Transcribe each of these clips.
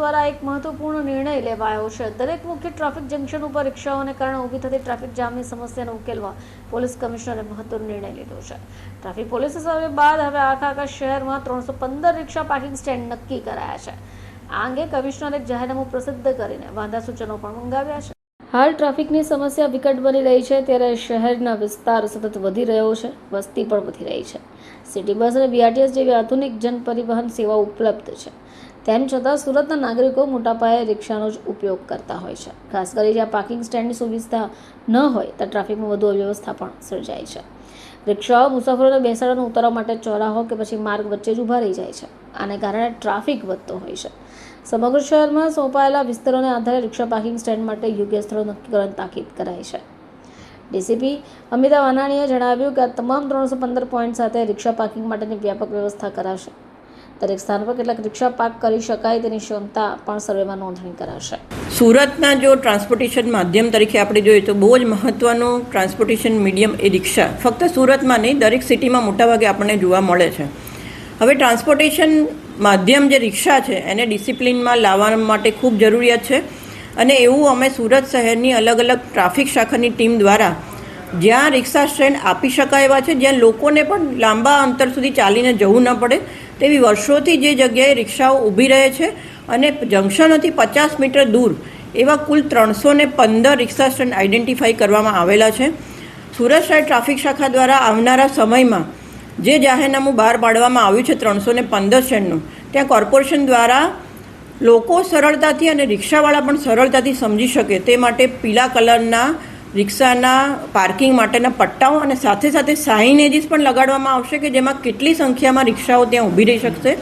દ્વારા એક મહત્વપૂર્ણ નિર્ણય લેવાયો છે. દરેક મુખ્ય ટ્રાફિક જંકશન ઉપર રિક્ષાઓને કારણે ઊભી થતી ટ્રાફિક જામની સમસ્યાને ઉકેલવા પોલીસ કમિશનરે મહત્વનો નિર્ણય લીધો છે. ટ્રાફિક પોલીસ સર્વે બાદ હવે આખા આખા શહેરમાં ત્રણસો પંદર રિક્ષા પાર્કિંગ સ્ટેન્ડ નક્કી કરાયા છે. આ અંગે કમિશનરે જાહેરનામું પ્રસિદ્ધ કરીને વાંધા સૂચનો પણ મંગાવ્યા છે. હાલ ટ્રાફિકની સમસ્યા વિકટ બની રહી છે, ત્યારે શહેરના વિસ્તાર સતત વધી રહ્યો છે, વસ્તી પણ વધી રહી છે. સિટી બસ અને બીઆરટીએસ જેવી આધુનિક જન પરિવહન સેવાઓ ઉપલબ્ધ છે. તેમ છતાં સુરતના નાગરિકો મોટા પાયે રિક્ષાનો જ ઉપયોગ કરતા હોય છે. ખાસ કરી જ્યાં પાર્કિંગ સ્ટેન્ડની સુવિધા ન હોય, ત્યાં ટ્રાફિકમાં વધુ અવ્યવસ્થા પણ સર્જાય છે. રિક્ષાઓ મુસાફરોને બેસાડવાનું ઉતારવા માટે ચોરાહો કે પછી માર્ગ વચ્ચે જ ઊભા રહી જાય છે. આને કારણે ટ્રાફિક વધતો હોય છે. સમગ્ર શહેરમાં સોંપાયેલા વિસ્તારોને આધારે રિક્ષા પાર્કિંગ સ્ટેન્ડ માટે યોગ્ય સ્થળો નક્કી તાકીદ કરાઈ છે. ડીસીપી અમિતા વાનાણીએ જણાવ્યું કે આ તમામ ત્રણસો પંદર પોઈન્ટ સાથે રિક્ષા પાર્કિંગ માટેની વ્યાપક વ્યવસ્થા કરાશે. દરેક સ્થાન પર કેટલાક રિક્ષા પાર્ક કરી શકાય તેની ક્ષમતા પણ સર્વેમાં નોંધણી કરાશે. સુરતના જો ટ્રાન્સપોર્ટેશન માધ્યમ તરીકે આપણે જોઈએ તો બહુ જ મહત્ત્વનું ટ્રાન્સપોર્ટેશન મીડિયમ એ રિક્ષા. ફક્ત સુરતમાં નહીં, દરેક સિટીમાં મોટાભાગે આપણને જોવા મળે છે. હવે ટ્રાન્સપોર્ટેશન માધ્યમ જે રિક્ષા છે, એને ડિસિપ્લિનમાં લાવવા માટે ખૂબ જરૂરિયાત છે. અને એવું અમે સુરત શહેરની અલગ અલગ ટ્રાફિક શાખાની ટીમ દ્વારા જ્યાં રિક્ષા સ્ટેન્ડ આપી શકાય એવા છે, જ્યાં લોકોને પણ લાંબા અંતર સુધી ચાલીને જવું ન પડે તેવી વર્ષોથી જે જગ્યાએ રિક્ષાઓ ઊભી રહે છે અને જંકશનોથી પચાસ મીટર દૂર એવા કુલ ત્રણસો ને પંદર રિક્ષા સ્ટેન્ડ આઈડેન્ટિફાઈ કરવામાં આવેલા છે. સુરત શહેર ટ્રાફિક શાખા દ્વારા આવનારા સમયમાં જે જાહેરનામું બહાર પાડવામાં આવ્યું છે ત્રણસો ને પંદર સ્ટેન્ડનું, ત્યાં કોર્પોરેશન દ્વારા લોકો સરળતાથી અને રિક્ષાવાળા પણ સરળતાથી સમજી શકે તે માટે પીળા કલરના રિક્ષાના પાર્કિંગ માટેના પટ્ટાઓ અને સાથે સાથે સાઇનેજીસ પણ લગાડવામાં આવશે કે જેમાં કેટલી સંખ્યામાં રિક્ષાઓ ત્યાં ઊભી રહી શકશે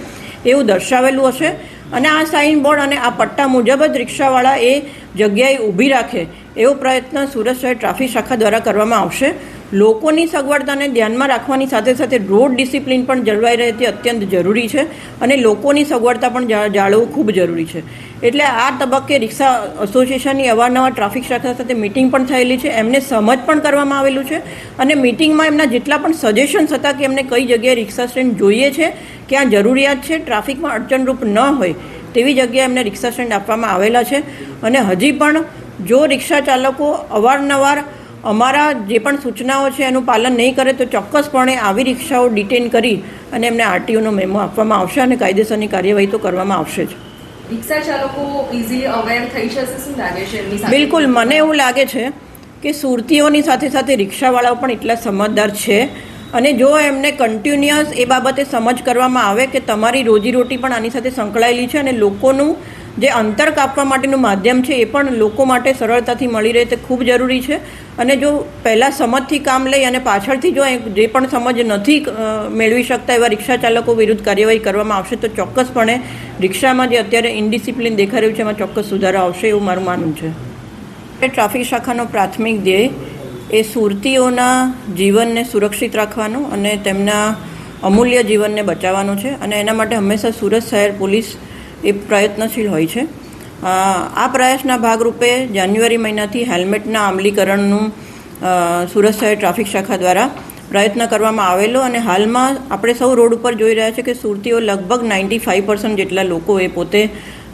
એવું દર્શાવેલું હશે. અને આ સાઇન બોર્ડ અને આ પટ્ટા મુજબ જ રિક્ષાવાળા એ જગ્યાએ ઊભી રાખે એવો પ્રયત્ન સુરત શહેર ટ્રાફિક શાખા દ્વારા કરવામાં આવશે. લોકોની સગવડતાને ધ્યાનમાં રાખવાની સાથે સાથે રોડ ડિસિપ્લિન પણ જળવાઈ રહે તે અત્યંત જરૂરી છે અને લોકોની સગવડતા પણ જાળવવું ખૂબ જરૂરી છે. એટલે આ તબક્કે રિક્ષા એસોસિએશનની અવારનવાર ટ્રાફિક શાખા સાથે મિટિંગ પણ થયેલી છે. એમને સમજ પણ કરવામાં આવેલું છે અને મિટિંગમાં એમના જેટલા પણ સજેશન્સ હતા કે એમને કઈ જગ્યાએ રિક્ષા સ્ટેન્ડ જોઈએ છે, ક્યાં જરૂરિયાત છે, ટ્રાફિકમાં અડચણરૂપ ન હોય તેવી જગ્યાએ એમને રિક્ષા સ્ટેન્ડ આપવામાં આવેલા છે. અને હજી પણ જો રિક્ષા ચાલકો અવારનવાર અમારા જે પણ સૂચનાઓ છે એનું પાલન નહીં કરે તો ચોક્કસપણે આવી રિક્ષાઓ ડિટેન કરી અને એમને આરટીઓનો મેમો આપવામાં આવશે અને કાયદેસરની કાર્યવાહી તો કરવામાં આવશે જ. રિક્ષા ચાલકો ઇઝીલી અવેર થઈ જશે શું લાગે છે બિલકુલ મને એવું લાગે છે કે સુરતીઓની સાથે સાથે રિક્ષાવાળાઓ પણ એટલા સમજદાર છે અને જો એમને કન્ટિન્યુઅસ એ બાબતે સમજ કરવામાં આવે કે તમારી રોજીરોટી પણ આની સાથે સંકળાયેલી છે અને લોકોનું જે અંતર કાપવા માટેનું માધ્યમ છે એ પણ લોકો માટે સરળતાથી મળી રહે તે ખૂબ જરૂરી છે. અને જો પહેલાં સમજથી કામ લઈ અને પાછળથી જો જે પણ સમજ નથી મેળવી શકતા એવા રિક્ષા ચાલકો વિરુદ્ધ કાર્યવાહી કરવામાં આવશે, તો ચોક્કસપણે રિક્ષામાં જે અત્યારે ઇન્ડિસિપ્લિન દેખાઈ રહ્યું છે, એમાં ચોક્કસ સુધારો આવશે એવું મારું માનવું છે. એ ટ્રાફિક શાખાનો પ્રાથમિક ધ્યેય એ સુરતીઓના જીવનને સુરક્ષિત રાખવાનો અને તેમના અમૂલ્ય જીવનને બચાવવાનું છે. અને એના માટે હંમેશા સુરત શહેર પોલીસ એ પ્રયત્નશીલ હોય છે. આ પ્રયાસના ભાગરૂપે જાન્યુઆરી મહિનાથી હેલ્મેટના અમલીકરણનું સુરત શહેર ટ્રાફિક શાખા દ્વારા પ્રયત્ન કરવામાં આવેલો અને હાલમાં આપણે સૌ રોડ ઉપર જોઈ રહ્યા છે કે સુરતીઓ લગભગ નાઇન્ટી ફાઇવ પર્સન્ટ જેટલા લોકો એ પોતે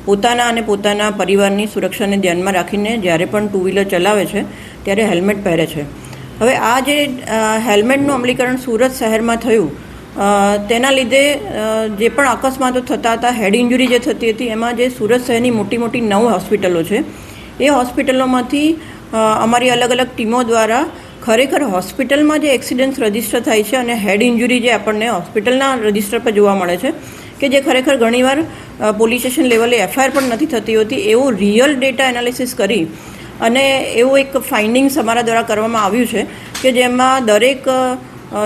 પોતાના અને પોતાના પરિવારની સુરક્ષાને ધ્યાનમાં રાખીને જ્યારે પણ ટુ વ્હીલર ચલાવે છે, ત્યારે હેલ્મેટ પહેરે છે. હવે આ જે હેલ્મેટનું અમલીકરણ સુરત શહેરમાં થયું તેના લીધે જે પણ અકસ્માતો થતા હતા હેડ ઇન્જુરી જે થતી હતી, એમાં જે સુરત શહેરની મોટી મોટી નવ હોસ્પિટલો છે. એ હોસ્પિટલોમાંથી અમારી અલગ અલગ ટીમો દ્વારા ખરેખર હોસ્પિટલમાં જે એક્સિડન્ટ્સ રજિસ્ટર થાય છે અને હેડ ઇન્જુરી જે આપણને હોસ્પિટલના રજિસ્ટર પર જોવા મળે છે, કે જે ખરેખર ઘણીવાર પોલીસ સ્ટેશન લેવલે એફઆઈઆર પણ નથી થતી હોતી, એવું રિયલ ડેટા એનાલિસિસ કરી અને એવું એક ફાઇન્ડિંગ્સ અમારા દ્વારા કરવામાં આવ્યું છે, કે જેમાં દરેક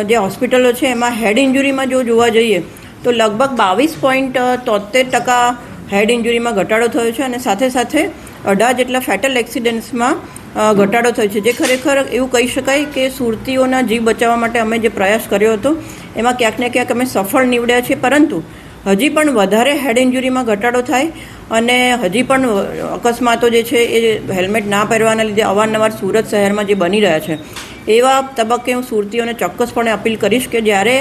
જે હોસ્પિટલો છે, એમાં હેડ ઇન્જુરીમાં જો જોવા જઈએ, તો લગભગ બાવીસ પોઈન્ટ તોતેર ટકા હેડ ઇન્જુરીમાં ઘટાડો થયો છે અને સાથે સાથે અઢાર જેટલા ફેટલ એક્સિડન્ટ્સમાં ઘટાડો થયો છે. જે ખરેખર એવું કહી શકાય કે સુરતીઓના જીવ બચાવવા માટે અમે જે પ્રયાસ કર્યો હતો, એમાં ક્યાંક ને ક્યાંક અમે સફળ નીવડ્યા છીએ. પરંતુ હજી પણ વધારે હેડ ઇન્જુરીમાં ઘટાડો થાય અને હજી પણ અકસ્માતો જે છે, એ હેલ્મેટ ના પહેરવાના લીધે અવારનવાર સુરત શહેરમાં જે બની રહ્યા છે. એવા તબક્કે હું સુરતીઓને ચોક્કસપણે અપીલ કરીશ કે જ્યારે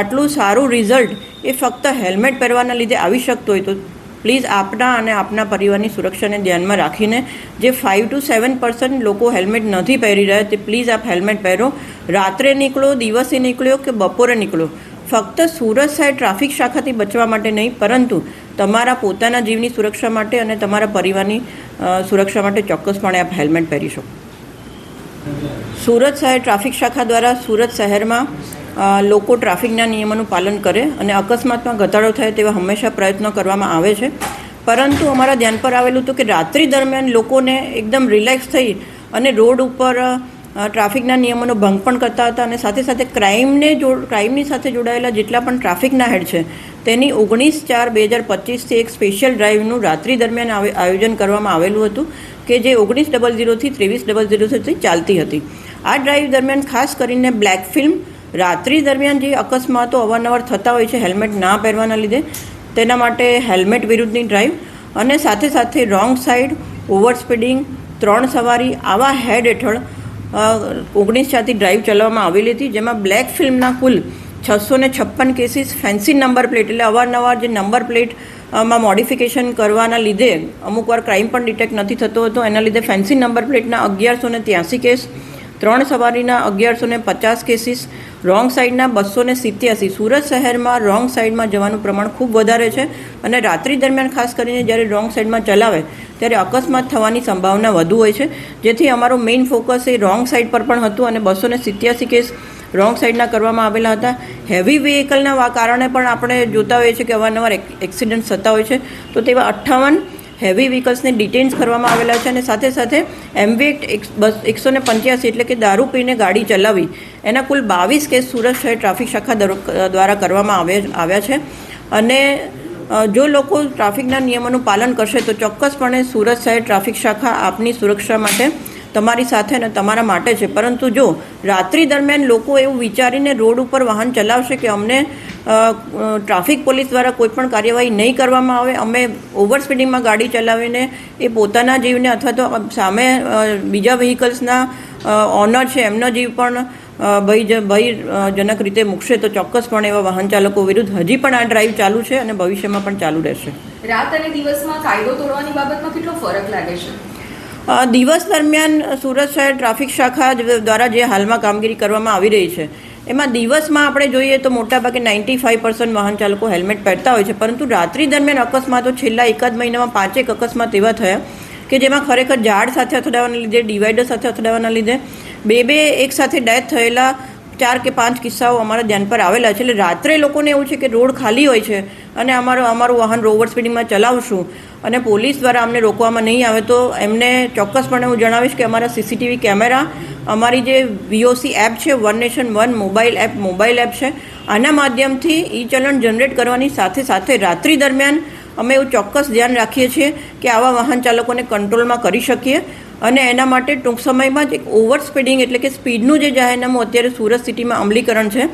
આટલું સારું રિઝલ્ટ એ ફક્ત હેલ્મેટ પહેરવાના લીધે આવી શકતું હોય તો પ્લીઝ આપના અને આપના પરિવારની સુરક્ષાને ધ્યાનમાં રાખીને જે ફાઇવ ટુ સેવન પર્સન્ટ લોકો હેલ્મેટ નથી પહેરી રહ્યા તે પ્લીઝ આપ હેલ્મેટ પહેરો. રાત્રે નીકળો, દિવસે નીકળ્યો કે બપોરે નીકળો ફક્ત સુરત સાઈડ ટ્રાફિક શાખાથી બચવા માટે નહીં, પરંતુ તમારા પોતાના જીવની સુરક્ષા માટે અને તમારા પરિવારની સુરક્ષા માટે ચોક્કસપણે આપ હેલ્મેટ પહેરી શકો. સુરત શહેર ટ્રાફિક શાખા દ્વારા સુરત શહેરમાં લોકો ટ્રાફિકના નિયમોનું પાલન કરે અને અકસ્માતમાં ઘટાડો થાય તેવા હંમેશા પ્રયત્નો કરવામાં આવે છે. પરંતુ અમારા ધ્યાન પર આવેલું હતું કે રાત્રિ દરમિયાન લોકોને એકદમ રિલેક્સ થઈ અને રોડ ઉપર ટ્રાફિકના નિયમોનો ભંગ પણ કરતા હતા અને સાથે સાથે ક્રાઇમને જોડ ક્રાઇમની સાથે જોડાયેલા જેટલા પણ ટ્રાફિકના હેડ છે, તેની ઓગણીસ ચાર બે હજાર પચીસથી એક સ્પેશિયલ ડ્રાઈવનું રાત્રિ દરમિયાન આયોજન કરવામાં આવેલું હતું, કે જે ઓગણીસ ડબલ ઝીરોથી ત્રેવીસ ડબલ ઝીરો સુધી ચાલતી હતી. આ ડ્રાઈવ દરમિયાન ખાસ કરીને બ્લેક ફિલ્મ રાત્રિ દરમિયાન જે અકસ્માતો અવારનવાર થતા હોય છે, હેલ્મેટ ના પહેરવાના લીધે, તેના માટે હેલ્મેટ વિરુદ્ધની ડ્રાઈવ અને સાથે સાથે રોંગ સાઈડ ઓવર સ્પીડિંગ ત્રણ સવારી આવા હેડ હેઠળ ઓગણીસ ચારથી ડ્રાઈવ ચલાવવામાં આવેલી હતી, જેમાં બ્લેક ફિલ્મના કુલ છસો ને છપ્પન કેસીસ ફેન્સી નંબર પ્લેટ એટલે અવારનવાર જે નંબર પ્લેટમાં મોડિફિકેશન કરવાના લીધે અમુક વાર ક્રાઇમ પણ ડિટેક્ટ નથી થતો હતો. એના લીધે ફેન્સી નંબર પ્લેટના અગિયારસો ને ત્યાંસી કેસ ત્રણ સવારીના અગિયારસો ને પચાસ કેસીસ, રોંગ સાઈડના બસો ને સિત્યાસી. સુરત શહેરમાં રોંગ સાઈડમાં જવાનું પ્રમાણ ખૂબ વધારે છે અને રાત્રિ દરમિયાન ખાસ કરીને જ્યારે રોંગ સાઈડમાં ચલાવે, ત્યારે અકસ્માત થવાની સંભાવના વધુ હોય છે. જેથી અમારો મેઇન ફોકસ એ રોંગ સાઈડ પર પણ હતું અને બસો ને સિત્યાસી કેસ રોંગ સાઈડના કરવામાં આવેલા હતા. હેવી વ્હીકલના કારણે પણ આપણે જોતા હોઈએ છીએ કે અવારનવાર એક- એક્સિડન્ટ થતા હોય છે. તો તેવા અઠ્ઠાવન હેવી વ્હીકલ્સને ડિટેન્સ કરવામાં આવેલા છે અને સાથે સાથે એમવી એક્ટ બસ એકસો ને પંચ્યાસી એટલે કે દારૂ પીને ગાડી ચલાવી. એના કુલ બાવીસ કેસ સુરત શહેર ટ્રાફિક શાખા દ્વારા કરવામાં આવે, આવ્યા છે. અને જો લોકો ટ્રાફિકના નિયમોનું પાલન કરશે તો ચોક્કસપણે સુરત શહેર ટ્રાફિક શાખા આપની સુરક્ષા માટે તમારી સાથે અને તમારા માટે છે. પરંતુ જો રાત્રિ દરમિયાન લોકો એવું વિચારીને રોડ ઉપર વાહન ચલાવશે કે અમને ટ્રાફિક પોલીસ દ્વારા કોઈ પણ કાર્યવાહી નહીં કરવામાં આવે અમે ઓવર સ્પીડિંગમાં ગાડી ચલાવીને એ પોતાના જીવને અથવા તો સામે બીજા વ્હીકલ્સના ઓનર છે એમનો જીવ પણ ભય ભયજનક રીતે મૂકશે તો ચોક્કસપણે એવા વાહન ચાલકો વિરુદ્ધ હજી પણ આ ડ્રાઈવ ચાલુ છે અને ભવિષ્યમાં પણ ચાલુ રહેશે. રાત અને દિવસમાં કાયદો તોડવાની બાબતમાં કેટલો ફરક લાગે છે? દિવસ દરમિયાન સુરત શહેર ટ્રાફિક શાખા દ્વારા જે હાલમાં કામગીરી કરવામાં આવી રહી છે એમાં દિવસમાં આપણે જોઈએ તો મોટાભાગે નાઇન્ટી ફાઇવ પર્સન્ટ વાહન ચાલકો હેલ્મેટ પહેરતા હોય છે. પરંતુ રાત્રિ દરમિયાન અકસ્માતો છેલ્લા એકાદ મહિનામાં પાંચેક અકસ્માત એવા થયા કે જેમાં ખરેખર ઝાડ સાથે અથડાવાના લીધે ડિવાઈડર સાથે અથડાવાના લીધે બે બે એક સાથે ડેથ થયેલા ચાર કે પાંચ કિસ્સાઓ અમારા ધ્યાન પર આવેલા છે. એટલે રાત્રે લોકોને એવું છે કે રોડ ખાલી હોય છે અને અમારો અમારું વાહન ઓવર સ્પીડિંગમાં ચલાવશું અને પોલીસ દ્વારા અમને રોકવામાં નહીં આવે તો એમને ચોક્કસપણે હું જણાવીશ કે અમારા સીસીટીવી કેમેરા, અમારી જે વીઓસી એપ છે one nation one mobile app mobile app છે, આના માધ્યમથી ઈ ચલણ જનરેટ કરવાની સાથે સાથે રાત્રિ દરમિયાન અમે એવું ચોક્કસ ધ્યાન રાખીએ છીએ કે આવા વાહન ચાલકોને કંટ્રોલમાં કરી શકીએ. અને એના માટે ટૂંક સમયમાં જ એક ઓવર સ્પીડિંગ એટલે કે સ્પીડનું જે જાહેરનામું અત્યારે સુરત સિટીમાં અમલીકરણ છે,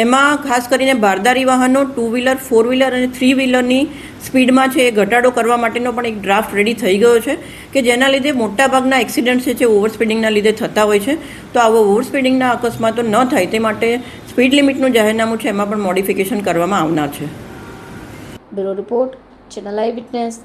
એમાં ખાસ કરીને બારદારી વાહનો ટુ વ્હીલર ફોર વ્હીલર અને થ્રી વ્હીલરની સ્પીડમાં છે એ ઘટાડો કરવા માટેનો પણ એક ડ્રાફ્ટ રેડી થઈ ગયો છે, કે જેના લીધે મોટાભાગના એક્સિડન્ટ છે જે ઓવર સ્પીડિંગના લીધે થતા હોય છે. તો આવો ઓવર સ્પીડિંગના અકસ્માતો ન થાય તે માટે સ્પીડ લિમિટનું જાહેરનામું છે એમાં પણ મોડિફિકેશન કરવામાં આવનાર છે. Bureau report channel eye witness